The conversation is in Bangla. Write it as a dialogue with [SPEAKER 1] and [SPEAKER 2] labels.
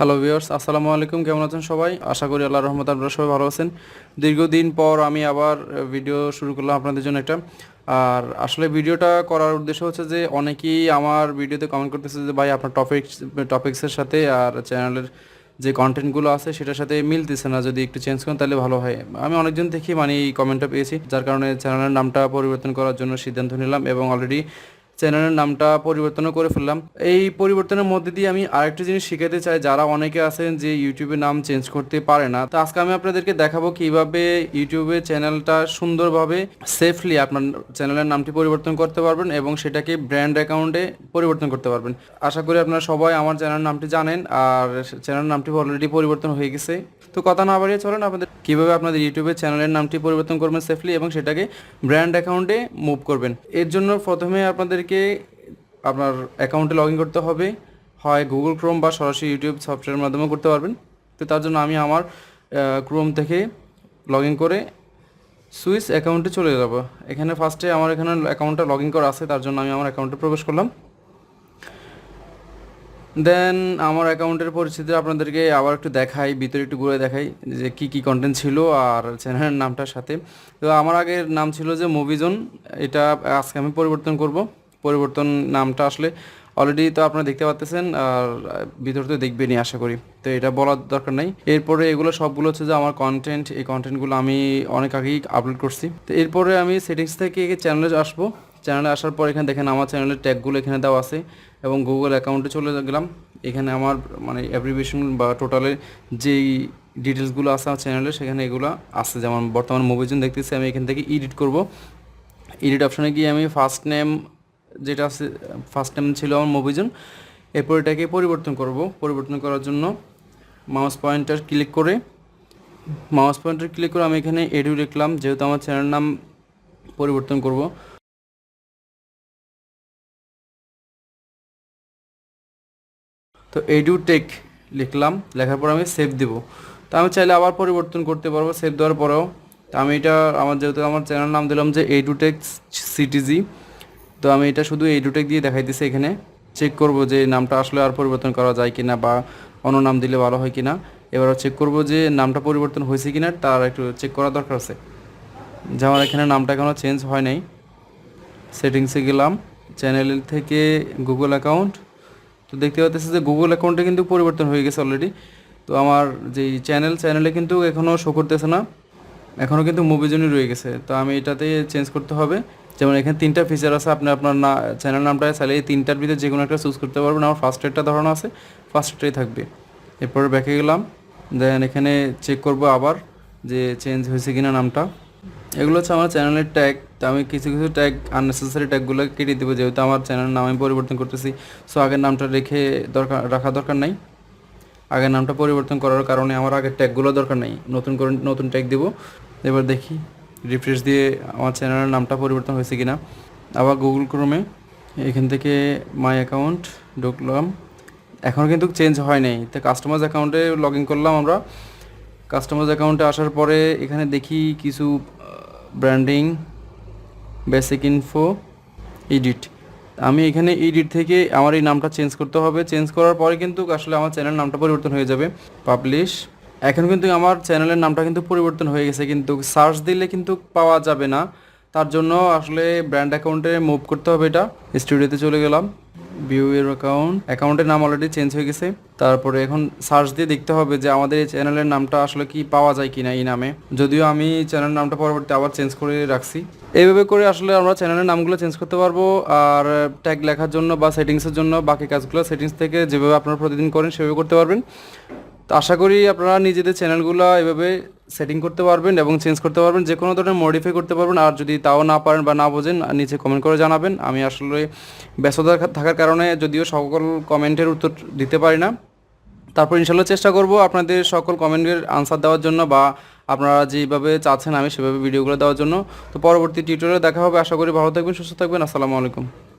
[SPEAKER 1] হ্যালো ভিউয়ার্স আসসালামু আলাইকুম কেমন আছেন সবাই? আশা করি আল্লাহ রহমত আপনারা সবাই ভালো আছেন। দীর্ঘদিন পর আমি আবার ভিডিও শুরু করলাম আপনাদের জন্য একটা। আর আসলে ভিডিওটা করার উদ্দেশ্য হচ্ছে যে, অনেকেই আমার ভিডিওতে কমেন্ট করতেছে যে, ভাই, আপনার টপিক্স টপিক্সের সাথে আর চ্যানেলের যে কন্টেন্টগুলো আছে, সেটার সাথে মিলতেছে না। যদি একটু চেঞ্জ করেন, তাহলে ভালো হয়। আমি অনেকজন দেখি মানে এই কমেন্টটা পেয়েছি, যার কারণে চ্যানেলের নামটা পরিবর্তন করার জন্য সিদ্ধান্ত নিলাম এবং অলরেডি চ্যানেলের নামটা পরিবর্তনও করে ফেললাম। এই পরিবর্তনের মধ্যে দিয়ে আমি আরেকটা জিনিস শিখাতে চাই, যারা অনেকে আছেন যে ইউটিউবে নাম চেঞ্জ করতে পারে না। তো আজকে আমি আপনাদেরকে দেখাবো কীভাবে ইউটিউবে চ্যানেলটা সুন্দরভাবে সেফলি আপনার চ্যানেলের নামটি পরিবর্তন করতে পারবেন এবং সেটাকে ব্র্যান্ড অ্যাকাউন্টে পরিবর্তন করতে পারবেন। আশা করি আপনারা সবাই আমার চ্যানেল নামটি জানেন, আর চ্যানেল নামটি অলরেডি পরিবর্তন হয়ে গেছে। তো কথা না বাড়িয়ে চলেন আপনাদের কীভাবে আপনাদের ইউটিউবের চ্যানেলের নামটি পরিবর্তন করবেন সেফলি এবং সেটাকে ব্র্যান্ড অ্যাকাউন্টে মুভ করবেন। এর জন্য প্রথমে আপনাদেরকে আপনার অ্যাকাউন্টে লগ করতে হবে। হয় গুগল ক্রোম বা সরাসরি ইউটিউব সফটওয়্যারের মাধ্যমে করতে পারবেন। তো তার জন্য আমি আমার ক্রোম থেকে লগ করে সুইস অ্যাকাউন্টে চলে যাব। এখানে ফার্স্টে আমার এখানে অ্যাকাউন্টটা লগ করা আছে, তার জন্য আমি আমার অ্যাকাউন্টে প্রবেশ করলাম। দেন আমার অ্যাকাউন্টের পরিস্থিতি আপনাদেরকে আবার একটু দেখাই, ভিতরে একটু ঘুরে দেখাই যে কি কি কন্টেন্ট ছিল আর চ্যানেলের নামটার সাথে। তো আমার আগের নাম ছিল যে মুভিজন এটা আজকে আমি পরিবর্তন করব। পরিবর্তন নামটা আসলে অলরেডি তো আপনারা দেখতে পাচ্তেছেন আর ভিতরে তো দেখবেনই আশা করি। তো এটা বলার দরকার নাই। এরপরে এগুলো সবগুলো হচ্ছে যে আমার কন্টেন্ট এই কন্টেন্টগুলো আমি অনেক আগেই আপলোড করছি। তো এরপরে আমি সেটিংস থেকে চ্যানেলে আসব। চ্যানেলে আসার পর এখানে দেখেন আমার চ্যানেলের ট্যাগগুলো এখানে দেওয়া আছে এবং গুগল অ্যাকাউন্টে চলে গেলাম। এখানে আমার মানে অ্যাপ্রিভিয়েশন বা টোটালের যেই ডিটেলসগুলো আছে আমার চ্যানেলে সেখানে এগুলো আছে। যেমন বর্তমান মুভিজন দেখতেছি, আমি এখান থেকে এডিট করব। এডিট অপশনে গিয়ে আমি ফার্স্ট নেম যেটা আছে ফার্স্ট নেম ছিল আমার মুভিজন এরপর এটাকে পরিবর্তন করব। পরিবর্তন করার জন্য মাউস পয়েন্টার ক্লিক করে মাউস পয়েন্টার ক্লিক করে আমি এখানে এডিউ লিখলাম। যেহেতু আমার চ্যানেল নাম পরিবর্তন করব তো এডু টেক লিখলাম, লেখার পর আমি সেভ দেবো। তো আমি চাইলে আবার পরিবর্তন করতে পারব সেভ দেওয়ার পরেও। তো আমি এটা, আমার যেহেতু আমার চ্যানেল নাম দিলাম যে এডুটেক সিটিজি তো আমি এটা শুধু এডুটেক দিয়ে দেখাই দেখাইতেছি এখানে। চেক করব যে নামটা আসলে আর পরিবর্তন করা যায় কিনা বা অন্য নাম দিলে ভালো হয় কিনা। এবার চেক করব যে নামটা পরিবর্তন হয়েছে কিনা, তার একটু চেক করা দরকার আছে। যে আমার এখানে নামটা এখনও চেঞ্জ হয় নাই। সেটিংসে গেলাম চ্যানেল থেকে গুগল অ্যাকাউন্ট তো দেখতে পাচ্ছি যে গুগল অ্যাকাউন্টে কিন্তু পরিবর্তন হয়ে গেছে অলরেডি তো আমার যেই চ্যানেল চ্যানেলে কিন্তু এখনও শো করতেছে না। এখনও কিন্তু মুভিজনই রয়ে গেছে। তো আমি এটাতে চেঞ্জ করতে হবে। যেমন এখানে তিনটা ফিচার আছে, আপনি আপনার না চ্যানেল নামটা চাইলে এই তিনটার ভিতরে যে কোনো একটা চুজ করতে পারবেন। আমার ফার্স্ট এডটা ধরানো আছে ফার্স্ট এডটাই থাকবে। এরপরে ব্যাকে গেলাম। দেন এখানে চেক করব আবার যে চেঞ্জ হয়েছে কিনা নামটা। এগুলো হচ্ছে আমার চ্যানেলের ট্যাগ তো আমি কিছু কিছু ট্যাগ আননেসেসারি ট্যাগগুলো কেটে দেবো যেহেতু আমার চ্যানেলের নাম আমি পরিবর্তন করতেছি। সো আগের নামটা রেখে দরকার, রাখা দরকার নাই। আগের নামটা পরিবর্তন করার কারণে আমার আগের ট্যাগগুলো দরকার নেই। নতুন করে নতুন ট্যাগ দেবো। এবার দেখি রিফ্রেশ দিয়ে আমার চ্যানেলের নামটা পরিবর্তন হয়েছে কিনা। আবার গুগল ক্রোমে এখান থেকে মাই অ্যাকাউন্ট ঢুকলাম। এখনও কিন্তু চেঞ্জ হয় নাই। তো কাস্টমার্স অ্যাকাউন্টে লগ ইন করলাম আমরা। কাস্টমার্স অ্যাকাউন্টে আসার পরে এখানে দেখি কিছু ব্র্যান্ডিং বেসিক ইনফো এডিট আমি এখানে এডিট থেকে আমার এই নামটা চেঞ্জ করতে হবে। চেঞ্জ করার পরে কিন্তু আসলে আমার চ্যানেল নামটা পরিবর্তন হয়ে যাবে। পাবলিশ এখন কিন্তু আমার চ্যানেলের নামটা কিন্তু পরিবর্তন হয়ে গেছে কিন্তু সার্চ দিলে কিন্তু পাওয়া যাবে না। তার জন্য আসলে ব্র্যান্ড অ্যাকাউন্টে মুভ করতে হবে এটা। স্টুডিওতে চলে গেলাম। ভিউ এর অ্যাকাউন্ট অ্যাকাউন্টের নাম অলরেডি চেঞ্জ হয়ে গেছে। তারপরে এখন সার্চ দিয়ে দেখতে হবে যে আমাদের এই চ্যানেলের নামটা আসলে কি পাওয়া যায় কিনা এই নামে। যদিও আমি চ্যানেল নামটা পরবর্তী আবার চেঞ্জ করে রাখছি। এইভাবে করে আসলে আমরা চ্যানেলের নামগুলো চেঞ্জ করতে পারব আর ট্যাগ লেখার জন্য বা সেটিংসের জন্য বাকি কাজগুলো সেটিংস থেকে যেভাবে আপনারা প্রতিদিন করেন সেভাবে করতে পারবেন। তো আশা করি আপনারা নিজেদের চ্যানেলগুলো এভাবে সেটিং করতে পারবেন এবং চেঞ্জ করতে পারবেন যে কোনো ধরনের মডিফাই করতে পারবেন। আর যদি তাও না পারেন বা না বোঝেন, নিচে কমেন্ট করে জানাবেন। আমি আসলে ব্যস্ততা থাকার কারণে যদিও সকল কমেন্টের উত্তর দিতে পারি না। তারপর ইনশাল্লাহ চেষ্টা করব আপনাদের সকল কমেন্টের আনসার দেওয়ার জন্য বা আপনারা যেভাবে চাচ্ছেন আমি সেভাবে ভিডিওগুলো দেওয়ার জন্য। তো পরবর্তী টিউটোরিয়ালে দেখা হবে। আশা করি ভালো থাকবেন, সুস্থ থাকবেন। আসসালামু আলাইকুম।